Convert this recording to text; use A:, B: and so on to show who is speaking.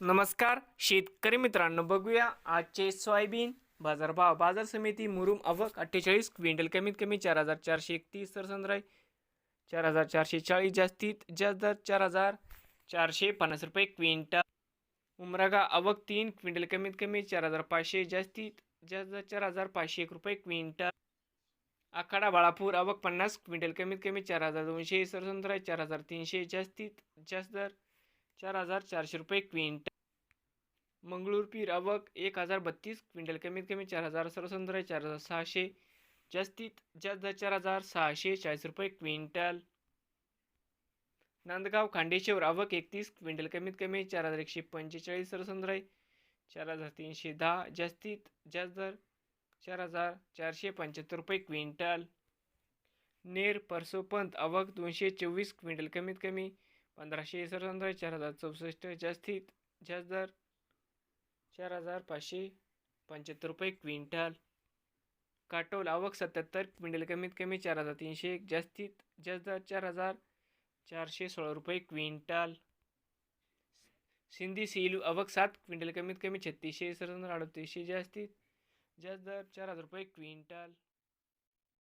A: नमस्कार शेतकरी मित्रांनो बघूया आजचे सोयाबीन बाजारभाव. बाजार समिती मुरुम आवक अठ्ठेचाळीस क्विंटल कमीत कमी चार हजार चारशे एकतीस सरसंद्राई चार हजार चारशे चाळीस जास्तीत जास्त दर चार हजार चारशे पन्नास रुपये क्विंटल. उमरागा आवक तीन क्विंटल कमीत कमी चार हजार पाचशे जास्तीत जास्त दर चार हजार पाचशे एक रुपये क्विंटल. आखाडा बाळापूर आवक पन्नास क्विंटल कमीत कमी चार हजार दोनशे सरसंद्राय चार हजार तीनशे जास्तीत जास्त दर चार हजार चारशे रुपये क्विंटल. मंगळूर पीर आवक एक हजार बत्तीस क्विंटल कमीत कमी चार हजार सर्वसंद्र चार हजार सहाशे जास्तीत जास्त दर चार हजार सहाशे चाळीस रुपये क्विंटल. नांदगाव खांडेश्वर आवक एकतीस क्विंटल कमीत कमी चार हजार एकशे पंचेचाळीस सरसंद्राय चार हजार तीनशे दहा जास्तीत जास्त दर चार हजार चारशे पंच्याहत्तर रुपये क्विंटल. नेर परसोपंत आवक दोनशे चोवीस क्विंटल कमीत कमी पंधराशे सरसंद्राय चार हजार चौसष्ट जास्तीत जास्त दर चार हजार पाचशे पंच्याहत्तर रुपये क्विंटल. काटोल आवक सत्याहत्तर क्विंटल कमीत कमी चार हजार तीनशे एक जास्तीत जास्त चार हजार चारशे सोळा रुपये क्विंटल. सिंधी सिलू आवक सात क्विंटल कमीत कमी छत्तीसशे सर अडतीसशे जास्तीत जास्त दर चार हजार रुपये क्विंटल.